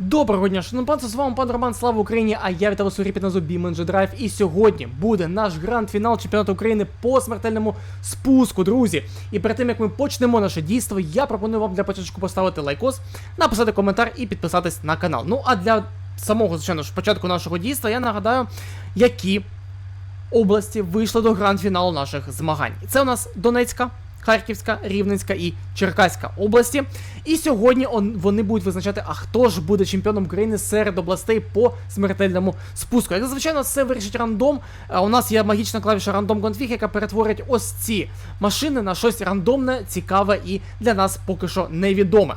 Доброго дня, шановні панство, з вами пан Роман, слава Україні, а я вітаю вас у грі під Drive. І сьогодні буде наш гранд-фінал чемпіонату України по смертельному спуску, друзі. І перед тим як ми почнемо наше дійство, я пропоную вам для початку поставити лайкос, написати коментар і підписатись на канал. Ну а для самого, звичайно ж, початку нашого дійства я нагадаю, які області вийшли до гранд-фіналу наших змагань. Це у нас Донецька. Харківська, Рівненська і Черкаська області. І сьогодні вони будуть визначати, а хто ж буде чемпіоном України серед областей по смертельному спуску. Як звичайно, це вирішить рандом. У нас є магічна клавіша рандом конфіг, яка перетворить ось ці машини на щось рандомне, цікаве і для нас поки що невідоме.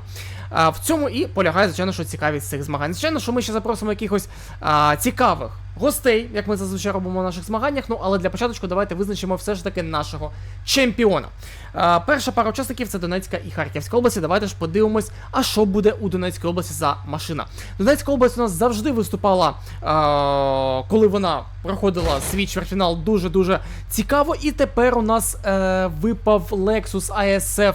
А, в цьому і полягає, звичайно, що цікавість цих змагань. Звичайно, що ми ще запросимо якихось а, цікавих гостей, як ми зазвичай робимо на наших змаганнях. Ну, але для початку давайте визначимо все ж таки нашого чемпіона. А, перша пара учасників це Донецька і Харківська області. Давайте ж подивимось, а що буде у Донецькій області за машина. Донецька область у нас завжди виступала, а, коли вона проходила свій чвертьфінал дуже-дуже цікаво. І тепер у нас е, випав Lexus ISF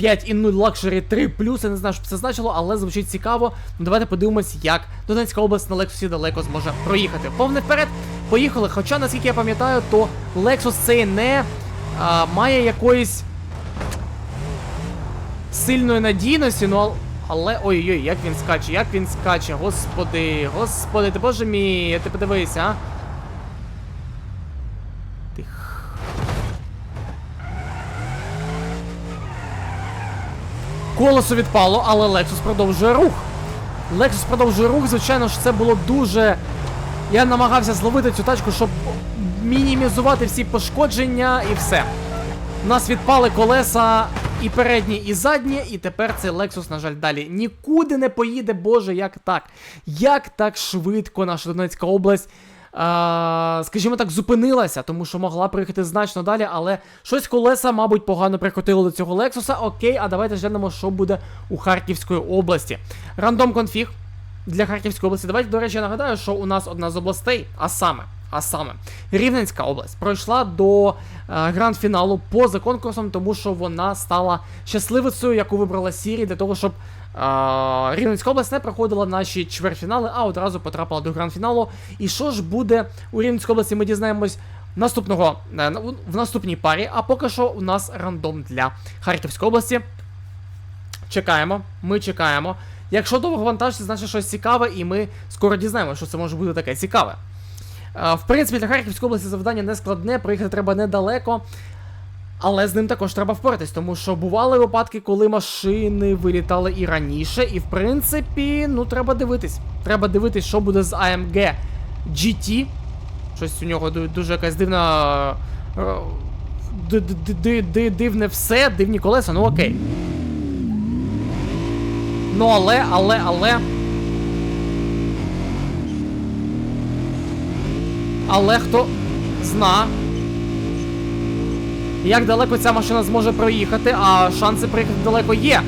5.0 Luxury 3 я не знаю, що це значило, але звучить цікаво. Ну давайте подивимось, як Донецька область на Lexus далеко зможе проїхати. Повне вперед, поїхали. Хоча, наскільки я пам'ятаю, то Lexus цей не а, має якоїсь сильної надійності, ну але ой-ой-ой, як він скаче, як він скаче, господи, господи, ти боже мій, ти подивися, а. Колесо відпало, але Lexus продовжує рух. Lexus продовжує рух, звичайно ж, це було дуже. Я намагався зловити цю тачку, щоб мінімізувати всі пошкодження і все. У нас відпали колеса і передні, і задні, і тепер цей Lexus, на жаль, далі нікуди не поїде. Боже, як так? Як так швидко наша Донецька область, скажімо так, зупинилася, тому що могла приїхати значно далі, але щось колеса, мабуть, погано прикрутило до цього Лексуса. Окей, а давайте глянемо, що буде у Харківської області. Рандом конфіг для Харківської області. Давайте, до речі, я нагадаю, що у нас одна з областей, а саме. А саме Рівненська область пройшла до е, гранд-фіналу поза конкурсом, тому що вона стала щасливицею, яку вибрала Сірі, для того, щоб е, Рівненська область не проходила наші чвертьфінали, а одразу потрапила до гранд-фіналу. І що ж буде у Рівненській області, ми дізнаємось наступного е, в наступній парі. А поки що у нас рандом для Харківської області. Чекаємо, ми чекаємо. Якщо довго вантажиться, значить щось цікаве, і ми скоро дізнаємося, що це може бути таке цікаве. Е, В принципі, для Харківської області завдання не складне, проїхати треба недалеко. Але з ним також треба впоратись, тому що бували випадки, коли машини вилітали і раніше, і в принципі, ну треба дивитись. Треба дивитись, що буде з AMG GT. Щось у нього дуже якась дивна. е, ди- ди- ди- ди- Дивне все, дивні колеса, ну окей. Ну але, але, але. Але хто зна, як далеко ця машина зможе проїхати, а шанси проїхати далеко є.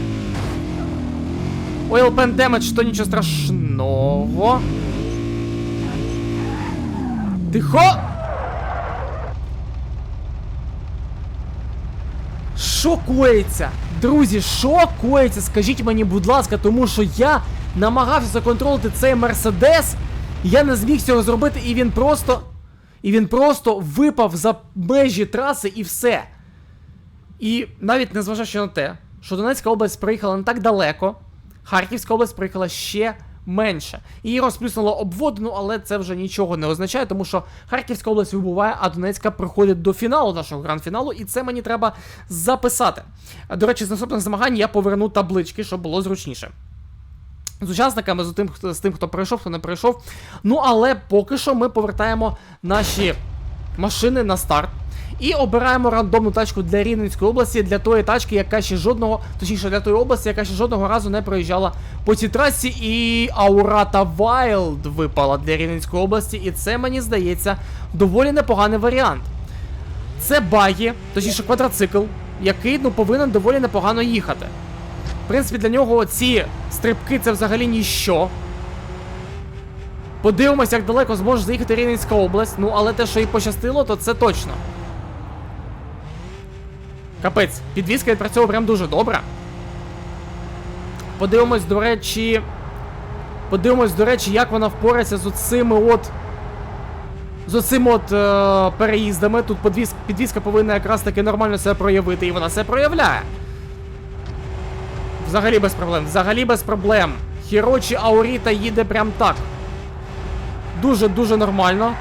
Oil Pan Damage, то нічого страшного. Тихо! Що коїться? Друзі, що коїться? Скажіть мені, будь ласка, тому що я намагався законтролити цей Мерседес, я не зміг цього зробити, і він просто. І він просто випав за межі траси і все. І навіть незважаючи на те, що Донецька область проїхала не так далеко, Харківська область проїхала ще менше. Її розплюснуло обводну, але це вже нічого не означає, тому що Харківська область вибуває, а Донецька проходить до фіналу нашого гранд-фіналу, і це мені треба записати. До речі, з наступних змагань я поверну таблички, щоб було зручніше. З учасниками, з тим, хто з тим, хто пройшов, хто не пройшов. Ну, але поки що ми повертаємо наші машини на старт. І обираємо рандомну тачку для Рівненської області, для тої тачки, яка ще жодного, точніше для тої області, яка ще жодного разу не проїжджала по цій трасі. І Аурата Wild випала для Рівненської області, і це, мені здається, доволі непоганий варіант. Це багі, точніше квадроцикл, який ну, повинен доволі непогано їхати. В принципі, для нього ці стрибки це взагалі ніщо. Подивимось, як далеко зможе заїхати Рівненська область. Ну, але те, що їй пощастило, то це точно. Капець, підвізка відпрацьовує прям дуже добре. Подивимось, до речі. Подивимось, до речі, як вона впорається з оцими от. З оцими от е, переїздами. Тут підвізка повинна якраз таки нормально себе проявити, і вона себе проявляє. Взагалі без проблем, взагалі без проблем. Хірочі Ауріта їде прям так. Дуже-дуже нормально.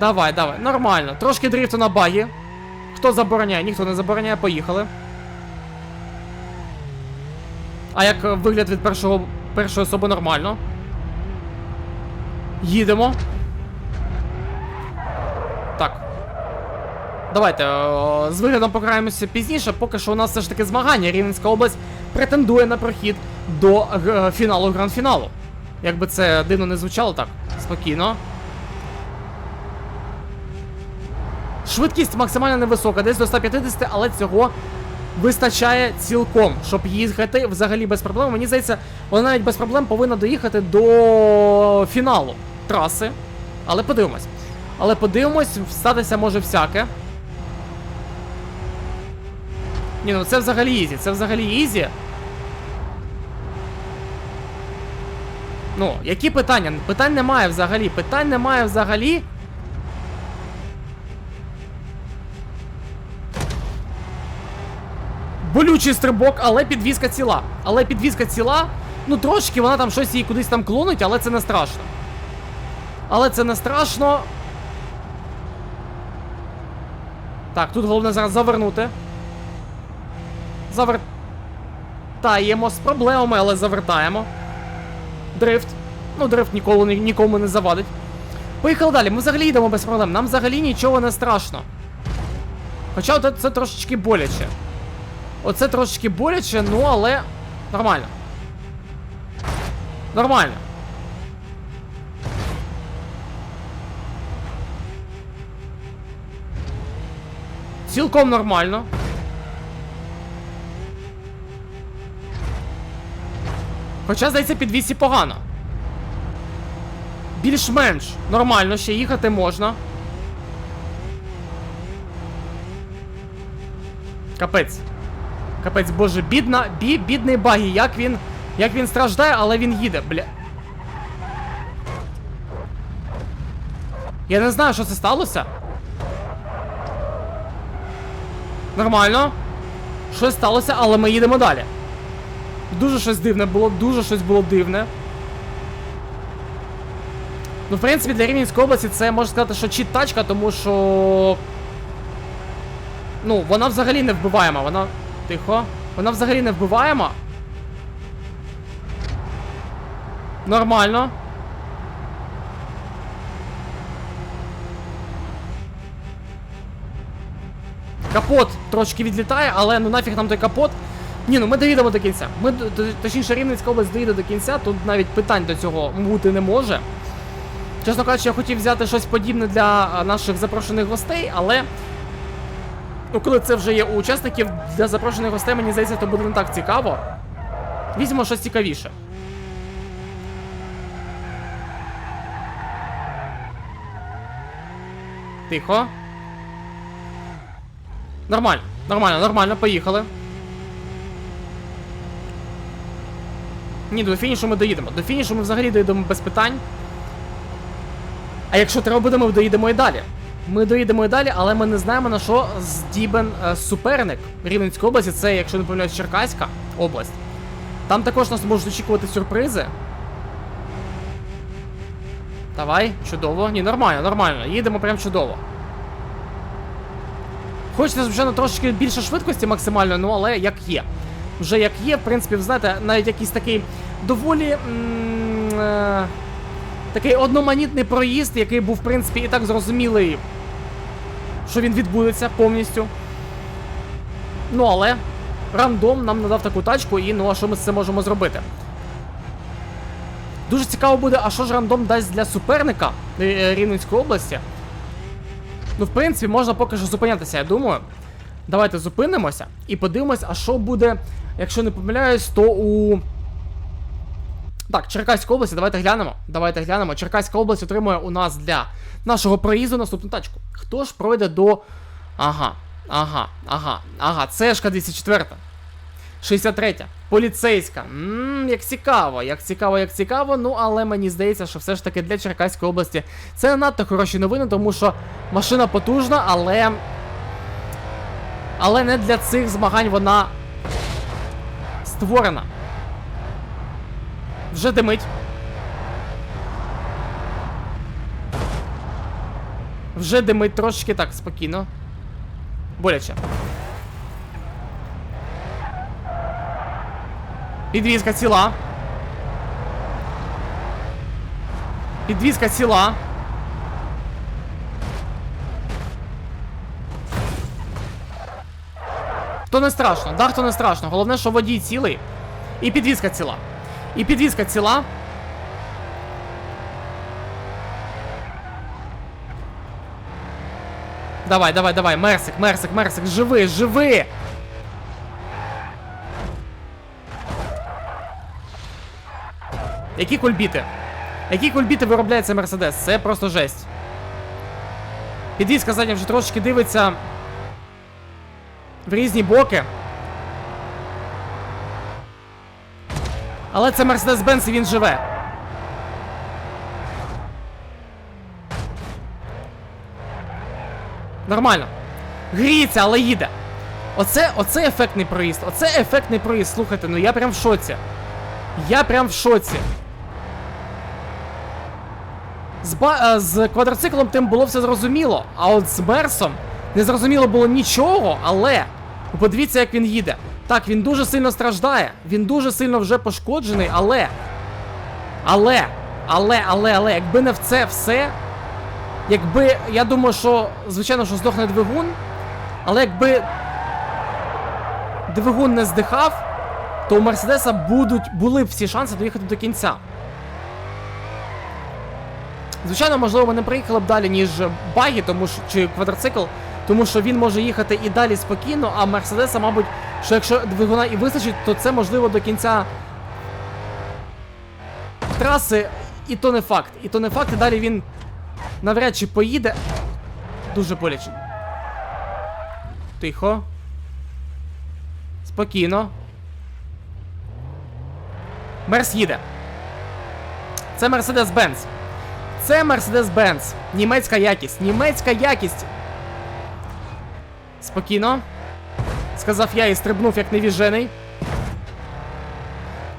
Давай, давай, нормально. Трошки дрифту на багі. Хто забороняє? Ніхто не забороняє, поїхали. А як вигляд від першого першої особи нормально. Їдемо. Так. Давайте е, з виглядом покараємося пізніше, поки що у нас все ж таки змагання. Рівненська область претендує на прохід до е, фіналу гранд-фіналу. Якби це дивно не звучало так. Спокійно. Швидкість максимально невисока, десь до 150, але цього вистачає цілком, щоб їхати взагалі без проблем. Мені здається, вона навіть без проблем повинна доїхати до фіналу траси. Але подивимось. Але подивимось, статися може всяке. Ні, ну це взагалі ізі, це взагалі ізі. Ну, які питання? Питань немає взагалі. Питань немає взагалі. Болючий стрибок, але підвізка ціла. Але підвізка ціла. Ну трошки вона там щось її кудись там клонить, але це не страшно. Але це не страшно. Так, тут головне зараз завернути. Завертаємо з проблемами, але завертаємо. Дрифт. Ну, дрифт ніколи ні- нікому не завадить. Поїхали далі. Ми взагалі йдемо без проблем. Нам взагалі нічого не страшно. Хоча от це трошечки боляче. Оце трошечки боляче, ну але нормально. Нормально. Цілком нормально. Хоча, здається, під 200 погано. Більш-менш нормально, ще їхати можна. Капець. Капець, боже, бідна, бі, бідний багі, як він. Як він страждає, але він їде, бля. Я не знаю, що це сталося. Нормально. Щось сталося, але ми їдемо далі. Дуже щось дивне було, дуже щось було дивне. Ну, в принципі, для Рівненської області це можна сказати, що чіт тачка, тому що. Ну, вона взагалі не вбиваєма, вона. Тихо. Вона взагалі не вбиваєма. Нормально. Капот трошки відлітає, але ну нафіг нам той капот. Ні, ну ми доїдемо до кінця. Ми точніше Рівненська область доїде до кінця, тут навіть питань до цього бути не може. Чесно кажучи, я хотів взяти щось подібне для наших запрошених гостей, але. Ну, коли це вже є у учасників для запрошених гостей, мені здається, то буде не так цікаво. Візьмемо щось цікавіше. Тихо. Нормально, нормально, нормально, поїхали. Ні, до фінішу ми доїдемо. До фінішу ми взагалі доїдемо без питань. А якщо треба буде, ми доїдемо і далі. Ми доїдемо і далі, але ми не знаємо на що здібен е, суперник Рівненської області. Це, якщо не помиляюсь, Черкаська область. Там також нас можуть очікувати сюрпризи. Давай, чудово. Ні, нормально, нормально. Їдемо прям чудово. Хочеться, звичайно, трошки більше швидкості максимально, ну але як є. Вже як є, в принципі, ви знаєте, навіть якийсь такий доволі. е, такий одноманітний проїзд, який був, в принципі, і так зрозумілий, що він відбудеться повністю. Ну, але рандом нам надав таку тачку, і ну а що ми з цим можемо зробити? Дуже цікаво буде, а що ж рандом дасть для суперника е, Рівненської області. Ну, в принципі, можна поки що зупинятися, я думаю. Давайте зупинимося і подивимось, а що буде, якщо не помиляюсь, то у. Так, Черкаська область, давайте глянемо. Давайте глянемо. Черкаська область отримує у нас для нашого проїзду наступну тачку. Хто ж пройде до. Ага. Ага, ага, ага, цешка 204. 63. Поліцейська. Ммм, як цікаво, як цікаво, як цікаво. Ну, але мені здається, що все ж таки для Черкаської області це не надто хороші новини, тому що машина потужна, але. Але не для цих змагань вона створена. Вже димить. Вже димить трошечки так, спокійно. Боляче. Підвізка ціла. Підвізка ціла. То не страшно, да, то не страшно. Головне, що водій цілий. І підвізка ціла. І підвізка ціла. Давай, давай, давай, Мерсик, Мерсик, Мерсик, живи, живи! Які кульбіти? Які кульбіти виробляє цей Мерседес? Це просто жесть. Підвізка задня вже трошечки дивиться в різні боки. Але це Mercedes-Benz і він живе. Нормально. Гріється, але їде. Оце, оце ефектний проїзд. Оце ефектний проїзд. Слухайте, ну я прям в шоці. Я прям в шоці. З, ба... е, з квадроциклом тим було все зрозуміло, а от з Мерсом не зрозуміло було нічого, але подивіться, як він їде. Так, він дуже сильно страждає, він дуже сильно вже пошкоджений, але. Але, але, але, але, якби не в це все. Якби. Я думаю, що, звичайно, що здохне двигун, але якби двигун не здихав, то у Мерседеса будуть, були б всі шанси доїхати до кінця. Звичайно, можливо, ми не приїхали б далі, ніж багі, тому що чи квадроцикл, тому що він може їхати і далі спокійно, а Мерседеса, мабуть, що якщо двигуна і вистачить, то це можливо до кінця траси, і то не факт. І то не факт, і далі він навряд чи поїде. Дуже боляче. Тихо. Спокійно. Мерс їде. Це Mercedes-Benz. Це Mercedes-Benz. Німецька якість. Німецька якість. Спокійно. Сказав я і стрибнув як невіжений.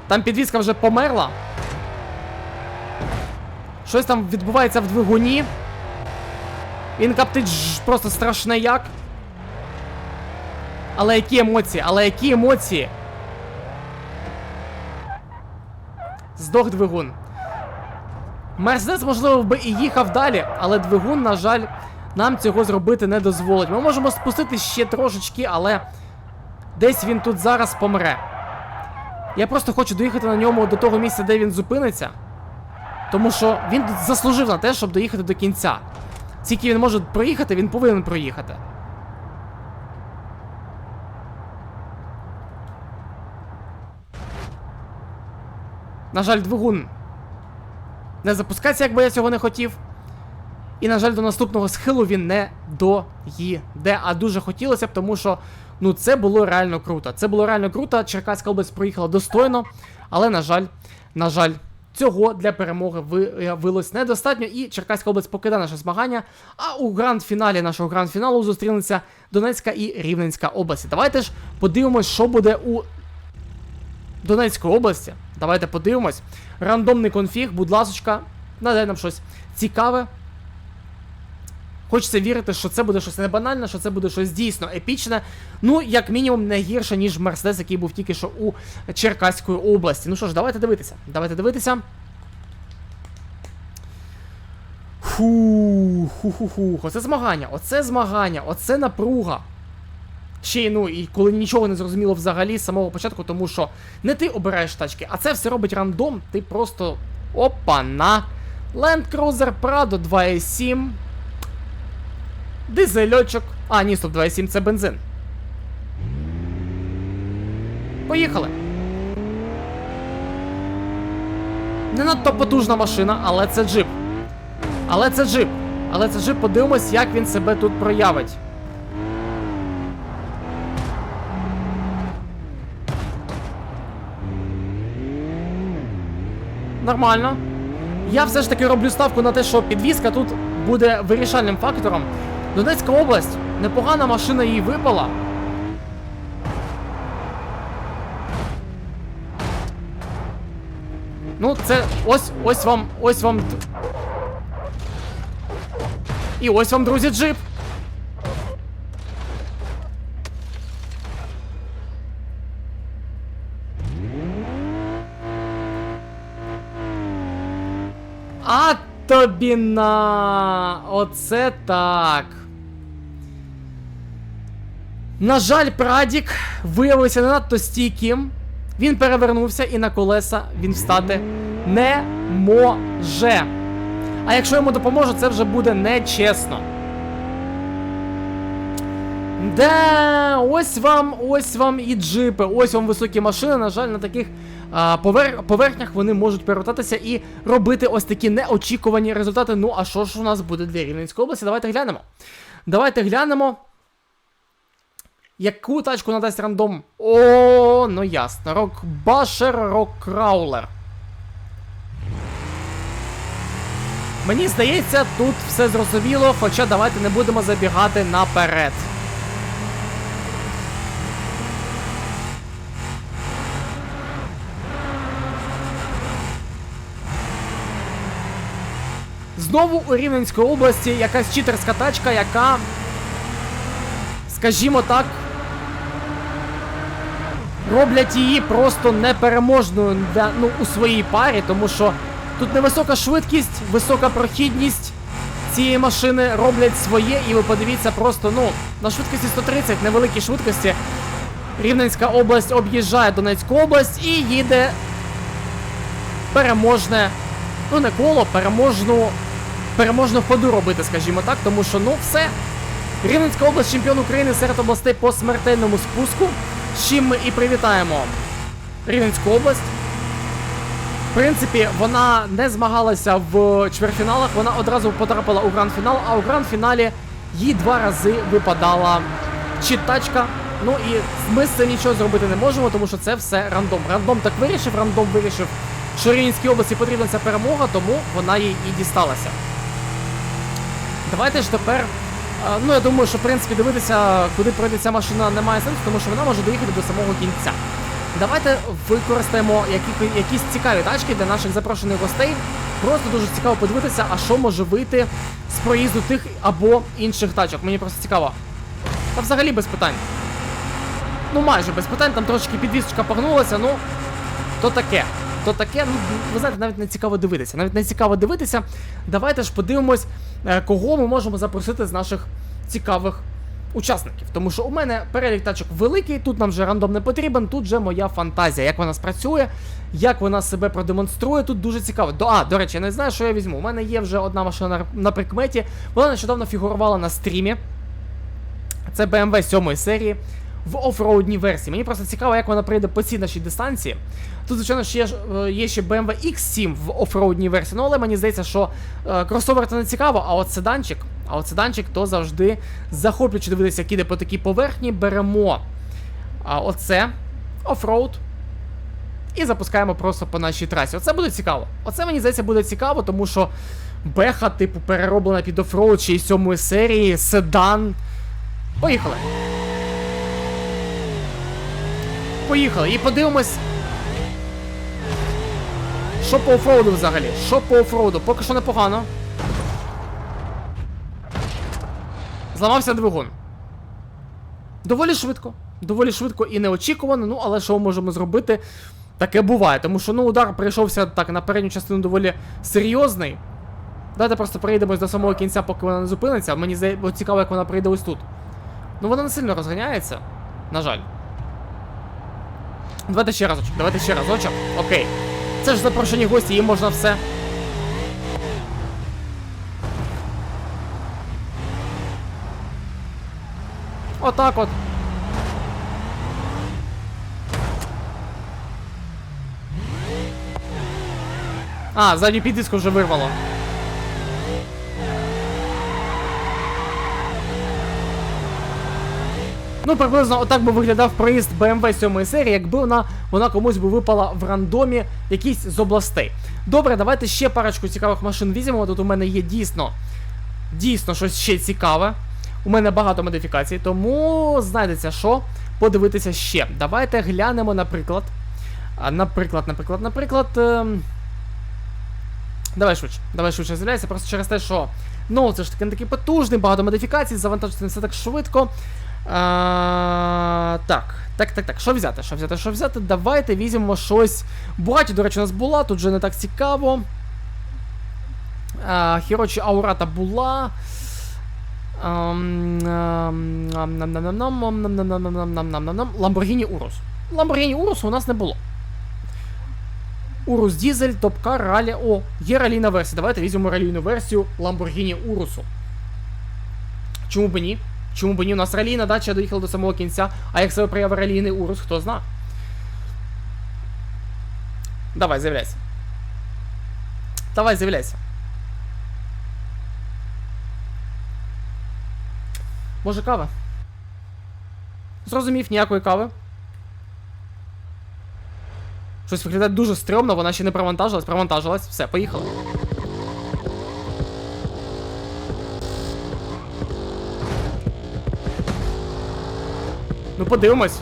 Там підвізка вже померла. Щось там відбувається в двигуні. Він каптить просто страшне як. Але які емоції? Але які емоції? Здох двигун. Мерседес, можливо, би і їхав далі, але двигун, на жаль, нам цього зробити не дозволить. Ми можемо спустити ще трошечки, але десь він тут зараз помре. Я просто хочу доїхати на ньому до того місця, де він зупиниться. Тому що він заслужив на те, щоб доїхати до кінця. Тільки він може проїхати, він повинен проїхати. На жаль, двигун не запускається, як би я цього не хотів. І, на жаль, до наступного схилу він не доїде. А дуже хотілося б, тому що ну це було реально круто. Це було реально круто. Черкаська область проїхала достойно, але, на жаль, на жаль, цього для перемоги виявилось недостатньо. І Черкаська область покидає наше змагання. А у гранд-фіналі нашого гранд-фіналу зустрінуться Донецька і Рівненська області. Давайте ж подивимось, що буде у Донецької області. Давайте подивимось. Рандомний конфіг, будь ласочка, надай нам щось цікаве. Хочеться вірити, що це буде щось не банальне, що це буде щось дійсно епічне. Ну, як мінімум, не гірше, ніж Мерседес, який був тільки що у Черкаської області. Ну що ж, давайте дивитися. Давайте дивитися. Фу, ху-ху-ху. Оце змагання, оце змагання, оце напруга. Ще й ну, і коли нічого не зрозуміло взагалі з самого початку, тому що не ти обираєш тачки, а це все робить рандом, ти просто. Опа-на! Land Cruiser Prado 2.7 дизельочок. А, ні, стоп, 27 це бензин. Поїхали. Не надто потужна машина, але це джип. Але це джип. Але це джип, подивимось, як він себе тут проявить. Нормально. Я все ж таки роблю ставку на те, що підвізка тут буде вирішальним фактором. Донецька область, непогана машина їй випала. Ну, це ось ось вам, ось вам. І ось вам, друзі, джип. А тобі на. Оце так. На жаль, Прадік виявився не надто стійким. Він перевернувся і на колеса він встати не може. А якщо йому допоможе, це вже буде нечесно. Да, ось вам, ось вам і джипи, ось вам високі машини. На жаль, на таких а, повер... поверхнях вони можуть перевертатися і робити ось такі неочікувані результати. Ну, а що ж у нас буде для Рівненської області? Давайте глянемо. Давайте глянемо. Яку тачку надасть рандом? О, ну ясно. Рокбашер, Роккраулер. Мені здається, тут все зрозуміло, хоча давайте не будемо забігати наперед. Знову у Рівненській області якась читерська тачка, яка, скажімо так, роблять її просто непереможною ну, у своїй парі, тому що тут невисока швидкість, висока прохідність цієї машини роблять своє, і ви подивіться просто, ну, на швидкості 130, невеликій швидкості. Рівненська область об'їжджає Донецьку область і їде переможне, ну не коло, переможну, переможну ходу робити, скажімо так, тому що ну все. Рівненська область чемпіон України серед областей по смертельному спуску. Чим ми і привітаємо Рівненську область. В принципі, вона не змагалася в чвертьфіналах, вона одразу потрапила у гранд-фінал, а у гранд-фіналі їй два рази випадала чіт-тачка. Ну і ми з цим нічого зробити не можемо, тому що це все рандом. Рандом так вирішив, рандом вирішив, що Рівненській області потрібна ця перемога, тому вона їй і дісталася. Давайте ж тепер. Ну, я думаю, що в принципі дивитися, куди пройде ця машина, немає сенсу, тому що вона може доїхати до самого кінця. Давайте використаємо які, якісь цікаві тачки для наших запрошених гостей. Просто дуже цікаво подивитися, а що може вийти з проїзду тих або інших тачок. Мені просто цікаво. Та взагалі без питань. Ну майже без питань, там трошки підвісочка погнулася, ну. То таке. То таке, ну ви знаєте, навіть не цікаво дивитися. Навіть не цікаво дивитися. Давайте ж подивимось, кого ми можемо запросити з наших цікавих учасників. Тому що у мене перелік тачок великий, тут нам вже рандом не потрібен, тут вже моя фантазія. Як вона спрацює, як вона себе продемонструє, тут дуже цікаво. До, а, до речі, я не знаю, що я візьму. У мене є вже одна машина на, на прикметі. Вона нещодавно фігурувала на стрімі. Це BMW 7 серії в офроудній версії. Мені просто цікаво, як вона прийде по цій нашій дистанції. Тут, звичайно, ще е, є ще BMW X7 в офроудній версії. Ну, але мені здається, що е, кросовер це не цікаво, а от седанчик, а от седанчик то завжди захоплюючи дивитися, як іде по такій поверхні. Беремо а, оце офроуд. І запускаємо просто по нашій трасі. Оце буде цікаво. Оце мені здається буде цікаво, тому що беха, типу, перероблена під офроуд чи із сьомої серії, седан. Поїхали. Поїхали. І подивимось. Що по офроуду взагалі? Що по офроуду? Поки що непогано. Зламався двигун. Доволі швидко. Доволі швидко і неочікувано, ну але що можемо зробити? Таке буває, тому що ну удар прийшовся так на передню частину доволі серйозний. Давайте просто приїдемось до самого кінця, поки вона не зупиниться. Мені цікаво, як вона прийде ось тут. Ну вона не сильно розганяється. На жаль. Давайте ще разочок, давайте ще разочок. Окей. Це ж запрошені гості, їм можна все. Отак от. А, задню піддиску вже вирвало. Ну, приблизно отак би виглядав проїзд BMW 7 серії, якби вона, вона комусь би випала в рандомі якійсь з областей. Добре, давайте ще парочку цікавих машин візьмемо. Тут у мене є дійсно, дійсно щось ще цікаве. У мене багато модифікацій, тому знайдеться що подивитися ще. Давайте глянемо, наприклад. Наприклад, наприклад, наприклад. Ем... Давай швидше, давай швидше з'являйся, просто через те, що. Ну, це ж таки не такий потужний, багато модифікацій, завантажити не все так швидко. А, так, так, так, так. Що взяти? Що взяти? Що взяти? Давайте візьмемо щось. Бугаті, до речі, у нас була, тут вже не так цікаво. А, Хірочі Аурата була. Ламборгіні Урус. Ламборгіні Урус у нас не було. Урус Дізель, Топкар, Ралі. О, є ралійна версія. Давайте візьмемо ралійну версію Lamborghini Урусу. Чому б ні? Чому б ні? У нас ралійна дача доїхала до самого кінця, а як себе проявив ралійний Урус, хто зна? Давай, з'являйся. Давай, з'являйся. Може кава? Зрозумів, ніякої кави. Щось виглядає дуже стрьомно, вона ще не провантажилась, провантажилась. Все, поїхали. Ну, подивимось.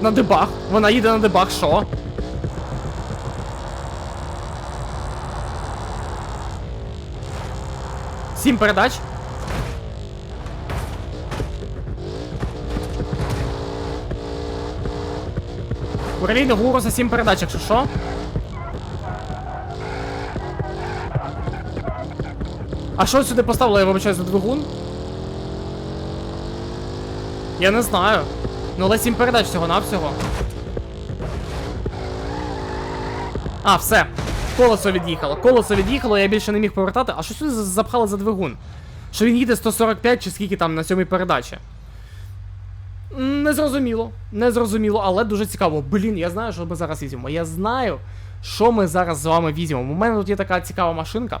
На дебаг. Вона їде на дебаг, що? Сім передач. У релійного уроса 7 передач, якщо що. А що сюди поставили, я вибачаю, за двигун? Я не знаю. Ну, але 7 передач всього-навсього. А, все. Колесо від'їхало. Колесо від'їхало, я більше не міг повертати. А що сюди за- запхали за двигун? Що він їде 145 чи скільки там на сьомій передачі? М, Не зрозуміло. Не зрозуміло, але дуже цікаво. Блін, я знаю, що ми зараз візьмемо. Я знаю, що ми зараз з вами візьмемо. У мене тут є така цікава машинка.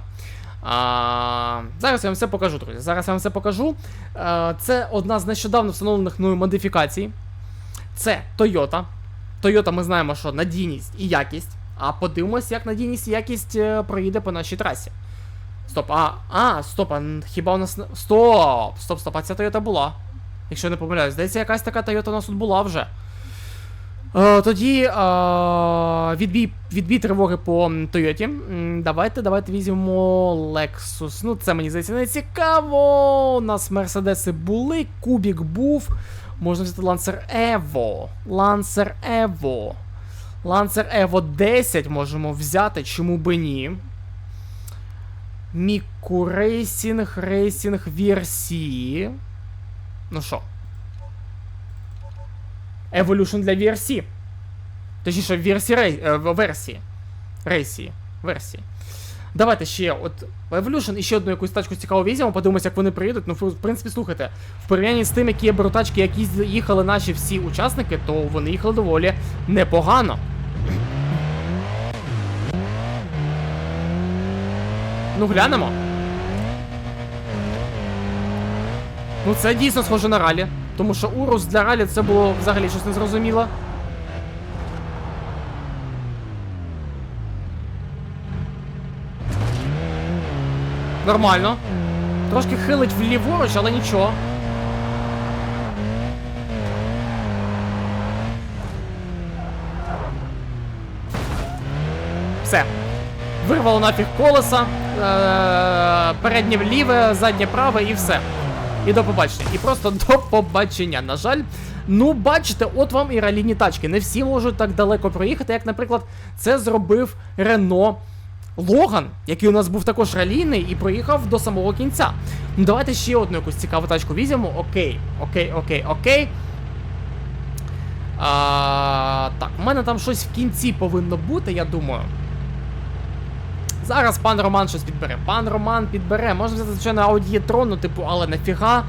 А, зараз я вам все покажу, друзі. Зараз я вам все покажу. А, це одна з нещодавно встановлених мною модифікацій. Це Toyota. Toyota ми знаємо, що надійність і якість. А подивимось, як надійність і якість е, проїде по нашій трасі. Стоп, а. А, стоп, а хіба у нас. Стоп! Стоп, стоп, а ця Toyota була. Якщо я не помиляюсь, здається, якась така Toyota у нас тут була вже. Е, тоді е, відбій, відбій тривоги по. М, Давайте, давайте візьмемо Lexus. Ну, це мені здається не цікаво. У нас Мерседеси були, Кубік був. Можна взяти Lancer Evo. Lancer Evo. Lancer Evo 10 можемо взяти, чому би ні. Міку Рейсінг, Рейсінг VRC. Ну що? Evolution для VRC. Точніше, VRC е, версії. Рейсії. Версії. Давайте ще от Evolution і ще одну якусь тачку цікаво візьмемо, подивимося, як вони приїдуть. Ну, в принципі, слухайте, в порівнянні з тим, які я беру тачки, які їхали наші всі учасники, то вони їхали доволі непогано. Ну, глянемо. Ну, це дійсно схоже на ралі. Тому що Урус для ралі це було взагалі щось незрозуміле. Нормально. Трошки хилить вліворуч, але нічого. Все. Вирвало нафіг колеса, е- переднє вліве, заднє праве і все. І до побачення. І просто до побачення. На жаль, ну бачите, от вам і ралійні тачки. Не всі можуть так далеко проїхати, як, наприклад, це зробив Рено Логан, який у нас був також ралійний і проїхав до самого кінця. Ну давайте ще одну якусь цікаву тачку візьмемо. Окей, окей, окей, окей. А, так, у мене там щось в кінці повинно бути, я думаю. Зараз пан Роман щось підбере. Пан Роман підбере. Можна взяти, звичайно, Audi ну, типу, але нафіга.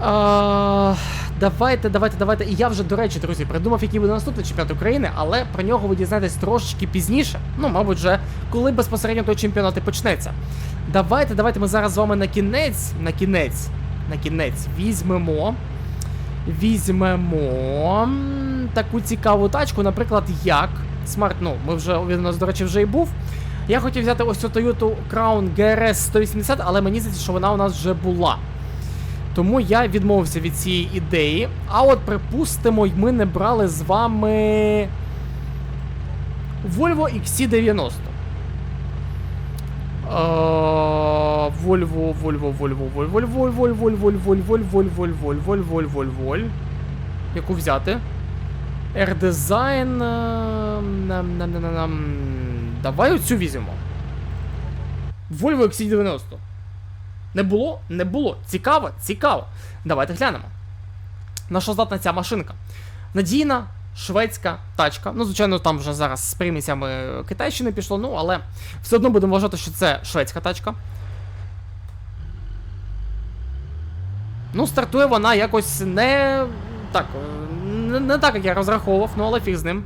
А, Давайте, давайте, давайте. І я вже, до речі, друзі, придумав, який буде наступний чемпіонат України, але про нього ви дізнаєтесь трошечки пізніше. Ну, мабуть, вже коли безпосередньо той чемпіонат і почнеться. Давайте, давайте ми зараз з вами на кінець, на кінець, на кінець візьмемо. Візьмемо таку цікаву тачку, наприклад, як Smart, ну, ми вже, він у нас, до речі, вже і був. Я хотів взяти ось цю Toyota Crown GRS 180, але мені здається, що вона у нас вже була. Тому я відмовився від цієї ідеї. А от припустимо, й ми не брали з вами Volvo XC90. Е, Volvo, Volvo, Volvo, Volvo, Volvo, Volvo, Volvo, Volvo, Volvo, Volvo, Volvo, Volvo. Яку взяти? R-Design. е, Давай оцю візьмемо. Volvo XC90. Не було? Не було. Цікаво, цікаво. Давайте глянемо. На що здатна ця машинка? Надійна шведська тачка. Ну, звичайно, там вже зараз з примісями Китайщини пішло, ну, але все одно будемо вважати, що це шведська тачка. Ну, стартує вона якось не так. не так, як я розраховував, ну але фіг з ним.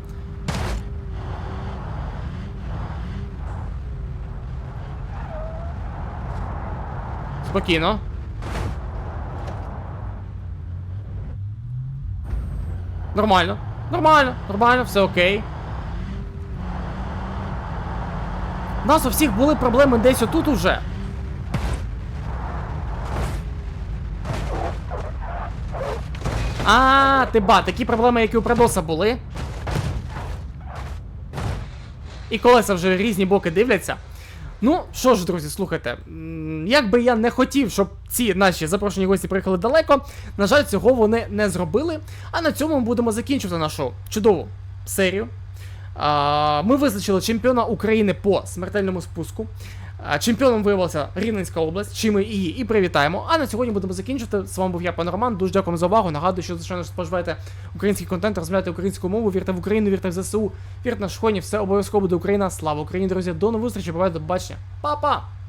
Спокійно. Нормально. Нормально, нормально, все окей. У нас у всіх були проблеми десь отут уже. А, ти ба, такі проблеми, як і у Продоса були. І колеса вже різні боки дивляться. Ну, що ж, друзі, слухайте, як би я не хотів, щоб ці наші запрошені гості приїхали далеко, на жаль, цього вони не зробили. А на цьому ми будемо закінчувати нашу чудову серію. Ми визначили чемпіона України по смертельному спуску. Чемпіоном виявилася Рівненська область, чим ми її і привітаємо. А на сьогодні будемо закінчувати. З вами був я, пан Роман. Дуже дякую за увагу. Нагадую, що звичайно споживаєте український контент, розмовляєте українську мову, вірте в Україну, вірте в ЗСУ, вірте на шхоні, все обов'язково буде Україна. Слава Україні, друзі! До нових зустрічі, бувайте, до побачення. Па-па!